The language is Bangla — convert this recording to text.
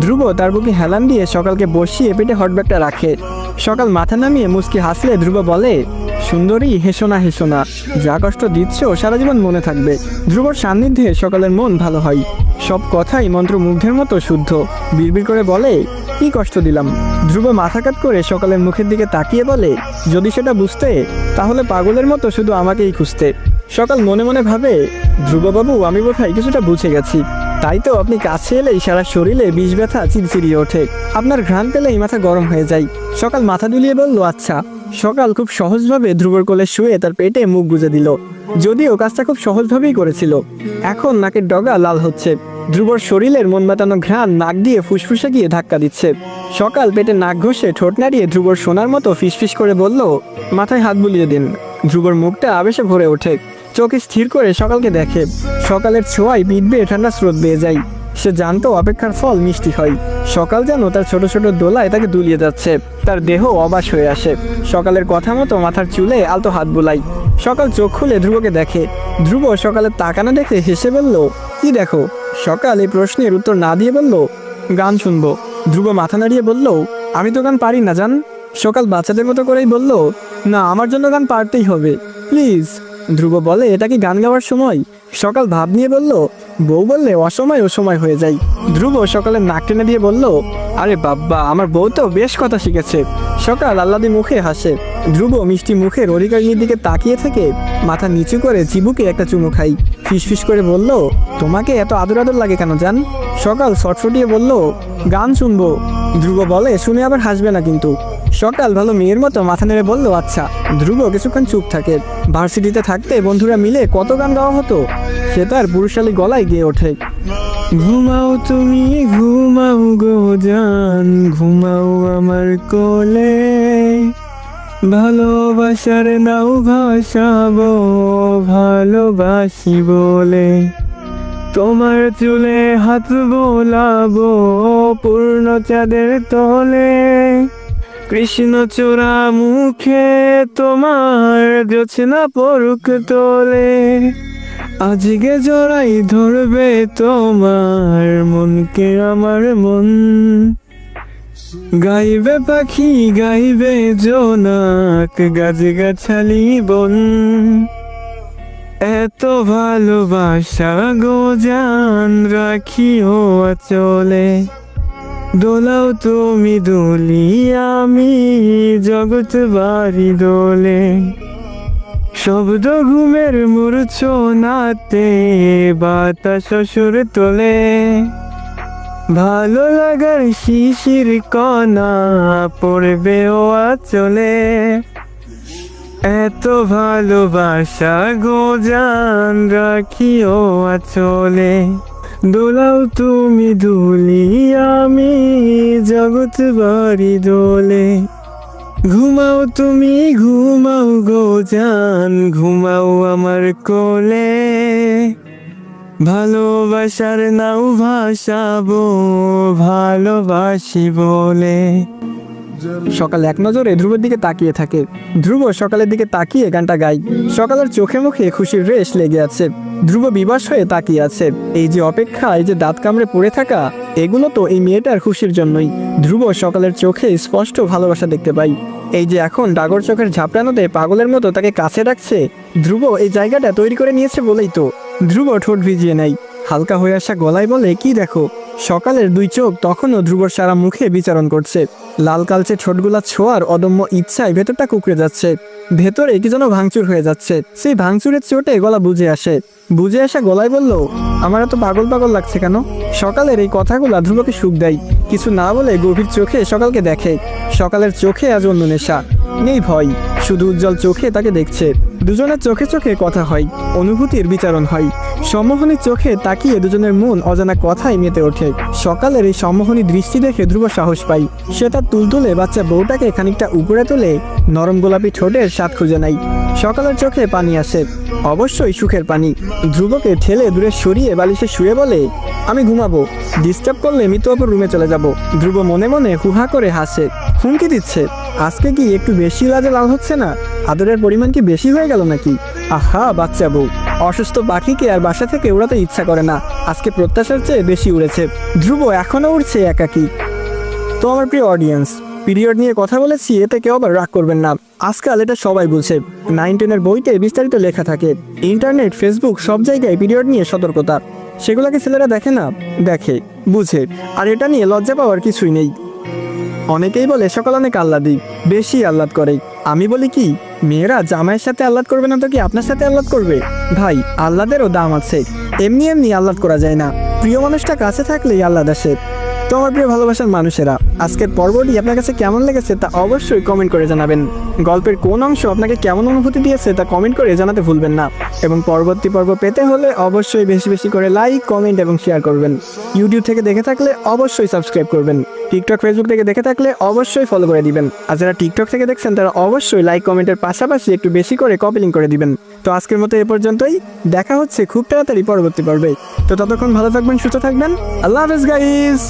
ধ্রুব তার বুকে হেলান দিয়ে সকালকে বসিয়ে পেটে হটব্যাগটা রাখে। সকাল মাথা নামিয়ে মুচকি হাসলে ধ্রুব বলে, সুন্দরী, হেসো না না। যা কষ্ট দিচ্ছ, সারা জীবন মনে থাকবে। ধ্রুবর সান্নিধ্যে সকালের মন ভালো হয়। সব কথাই মন্ত্রমুগ্ধের মতো শুদ্ধ। বিড়বিড় করে বলে, কি কষ্ট দিলাম? ধ্রুব মাথা কাট করে সকালের মুখের দিকে তাকিয়ে বলে, যদি সেটা বুঝতে, তাহলে পাগলের মতো শুধু আমাকেই খুঁজতে। সকাল মনে মনে ভাবে, ধ্রুববাবু, আমি বোধহয় কিছুটা বুঝে গেছি। তাই তো আপনি কাছে এলেই সারা শরীরে বিষ ব্যথা, চিরচিরিয়ে ওঠে। আপনার ঘ্রাণ পেলেই মাথা গরম হয়ে যায়। সকাল মাথা দুলিয়ে বলল আচ্ছা। সকাল খুব সহজভাবে ধ্রুবর কোলে শুয়ে তার পেটে মুখ গুজে দিল। যদিও কাজটা খুব সহজভাবেই করেছিল। এখন নাকের ডগা লাল হচ্ছে। ধ্রুবর শরীরের মন মাতানো ঘ্রাণ নাক দিয়ে ফুসফুসে গিয়ে ধাক্কা দিচ্ছে। সকাল পেটে নাক ঘষে ঠোঁট নাড়িয়ে ধ্রুবর সোনার মতো ফিসফিস করে বলল, মাথায় হাত বুলিয়ে দিন। ধ্রুবর মুখটা আবেশে ভরে ওঠে। চোখ স্থির করে সকালকে দেখে। সকালের ছোঁয়ায় বেয়ে ঠান্ডা স্রোত বেয়ে যায়। সে জানতো অপেক্ষার ফল মিষ্টি হয়। সকাল যেন তার ছোট ছোট দোলায় তাকে দুলিয়ে যাচ্ছে। তার দেহ অবাস হয়ে আসে। সকালের কথা মতো মাথার চুলে আলতো হাত বুলাই। সকাল চোখ খুলে ধ্রুবকে দেখে। ধ্রুব সকালের তাকানা দেখে হেসে বলল, কি দেখো? সকাল এই প্রশ্নের উত্তর না দিয়ে বলল, গান শুনব। ধ্রুব মাথা নাড়িয়ে বলল, আমি তো গান পারি না জান? সকাল বাচ্চাদের মতো করেই বলল, না, আমার জন্য গান পারতেই হবে। প্লিজ। ধ্রুব বলে, এটা কি গান গাওয়ার সময়? সকাল ভাব নিয়ে বলল, বউ বললে অসময় ও সময় হয়ে যায়। ধ্রুব সকালে নাক টেনে দিয়ে বলল, আরে বাব্বা, আমার বউ তো বেশ কথা শিখেছে। সকাল আল্লাদি মুখে হাসে। ধ্রুব মিষ্টি মুখের অধিকারিনীর দিকে তাকিয়ে থেকে মাথা নিচু করে চিবুকে একটা চুমু খাই ফিসফিস করে বলল, তোমাকে এত আদর আদর লাগে কেন জান? সকাল ছটফটিয়ে বলল, গান শুনব। ধ্রুব বলে, শুনে আবার হাসবে না কিন্তু। সকাল ভালো মেয়ের মতো মাথা নেড়ে বলল আচ্ছা। ধ্রুব কিছুক্ষণ চুপ থাকে। ভার্সিটিতে থাকতে বন্ধুরা মিলে কত গান গাওয়া হতো? সে তার পুরুষালী গলায় গিয়ে ওঠে। ঘুমাও তুমি, ঘুমাও গো জান, ঘুমাও আমার কোলে। ভালোবাসার নাও ভাসাবো, ভালোবাসি বলে। তোমার চুলে হাত বোলাবো, পূর্ণ চাঁদের তলে। কৃষ্ণ চূড়া মুখে তোমার জোছনা পরুক তোলে। আজকে জড়াই ধরবে তোমার মনকে আমার মন। গাইবে পাখি, গাইবে জোনাক গাছ গাছালি বন। এত ভালোবাসা গো জান রাখিও চলে দোলাও তুমি দোলি, আমি জগৎ বাড়ি দোলে। শব্দ ঘুমের মূর্ছনাতে, বাতাস সুর তোলে। ভালো লাগার শিশির কণা, পড়বে ও চলে এত ভালোবাসা গো, জান রাখিও চলে দোলাও তুমি দুলি আমি জগৎ বাড়ি দোলে। ঘুমাও তুমি, ঘুমাও গো জান, ঘুমাও আমার কোলে। ভালোবাসার নাও ভাসাবো ভালোবাসি বলে। সকাল এক নজরে ধ্রুবের দিকে তাকিয়ে থাকে। ধ্রুব সকালের দিকে তাকিয়ে গানটা গাই সকালের চোখে মুখে খুশির রেশ লেগে আছে। ধ্রুব বিবাস হয়ে তাকিয়ে আছে। এই যে অপেক্ষা, এই যে দাঁত কামড়ে পড়ে থাকা, এগুলো তো এই মেয়েটার খুশির জন্যই। ধ্রুব সকালের চোখে স্পষ্ট ভালোবাসা দেখতে পাই। এই যে এখন ডাগর চোখের ঝাপড়ানোতে পাগলের মতো তাকে কাছে রাখছে ধ্রুব এই জায়গাটা তৈরি করে নিয়েছে বলেই তো। ধ্রুব ঠোঁট ভিজিয়ে নেয়। হালকা হয়ে আসা গলায় বলে, কি দেখো, সকালের দুই চোখ তখনও ধ্রুবর সারা মুখে বিচারণ করছে। লাল কালচে ঠোঁটগুলা ছোঁয়ার অদম্য ইচ্ছায় ভেতরটা কুকড়ে যাচ্ছে। ভেতরে কি যেন ভাঙচুর হয়ে যাচ্ছে। সেই ভাঙচুরের চোটে গলা বুঝে আসে। বুঝে আসা গলায় বলল, আমার এত পাগল পাগল লাগছে কেন? সকালের এই কথাগুলো ধ্রুবকে সুখ দেয়। কিছু না বলে গভীর চোখে সকালকে দেখে। সকালের চোখে আজ অন্য নেশা। নেই ভয়, শুধু উজ্জ্বল চোখে তাকে দেখছে। দুজনের চোখে চোখে কথা হয়, অনুভূতির বিচারণ হয়। সম্মোহনী চোখে তাকিয়ে দুজনের মন অজানা কথায় মেতে ওঠে। সকালের এই সম্মোহনী দৃষ্টি দেখে ধ্রুব সাহস পাই সে তার তুলতুলে বাচ্চা বউটাকে খানিকটা উপরে তুলে নরম গোলাপি ঠোঁটের স্বাদ খুঁজে নেয়। সকালের চোখে পানি আসে, অবশ্যই সুখের পানি। ধ্রুবকে ঠেলে দূরে সরিয়ে বালিশে শুয়ে বলে, আমি ঘুমাবো। ডিস্টার্ব করলে মৃত্যু অপর রুমে চলে যাব। ধ্রুব মনে মনে হুহা করে হাসে, হুমকি দিচ্ছে। আজকে কি একটু বেশি লাজে লাল হচ্ছে না? আদরের পরিমাণ কি বেশি হয়ে গেল নাকি? আহা, বাচ্চা বউ। অসুস্থ পাখিকে আর বাসা থেকে উড়াতে ইচ্ছা করে না। আজকে প্রত্যাশার চেয়ে বেশি উড়েছে। ধ্রুব এখনও উড়ছে একাকি। তো আমার প্রিয় অডিয়েন্স পিরিয়ড নিয়ে কথা বলেছি, এতে কেউ আবার রাগ করবেন না। আজকাল এটা সবাই বলছে নাইন টেনের বইতে বিস্তারিত লেখা থাকে। ইন্টারনেট ফেসবুক সব জায়গায় পিরিয়ড নিয়ে সতর্কতা। সেগুলোকে ছেলেরা দেখে না? দেখে, বুঝে। আর এটা নিয়ে লজ্জা পাওয়ার কিছুই নেই। অনেকেই বলে সকাল অনেক আহ্লাদি, বেশি আহ্লাদ করে। আমি বলি কি? মেয়েরা জামাইয়ের সাথে আহ্লাদ করবে না তো কি আপনার সাথে আহ্লাদ করবে? ভাই, আহ্লাদেরও দাম আছে। এমনি এমনি আহ্লাদ করা যায় না। প্রিয় মানুষটা কাছে থাকলেই আহ্লাদ আসে। তো আমার প্রিয় ভালোবাসার মানুষেরা, আজকের পর্বটি আপনার কাছে কেমন লেগেছে তা অবশ্যই কমেন্ট করে জানাবেন। গল্পের কোন অংশ আপনাকে কেমন অনুভূতি দিয়েছে তা কমেন্ট করে জানাতে ভুলবেন না। এবং পরবর্তী পর্ব পেতে হলে অবশ্যই বেশি বেশি করে লাইক কমেন্ট এবং শেয়ার করবেন। ইউটিউব থেকে দেখে থাকলে অবশ্যই সাবস্ক্রাইব করবেন। টিকটক ফেসবুক থেকে দেখে থাকলে অবশ্যই ফলো করে দিবেন। আর যারা টিকটক থেকে দেখছেন, তারা অবশ্যই লাইক কমেন্টের পাশাপাশি একটু বেশি করে কপিলিং করে দিবেন। তো আজকের মতো এ পর্যন্তই। দেখা হচ্ছে খুব তাড়াতাড়ি পরবর্তী পর্বে। তো ততক্ষণ ভালো থাকবেন, সুস্থ থাকবেন। আল্লাহ হাফেজ গাইস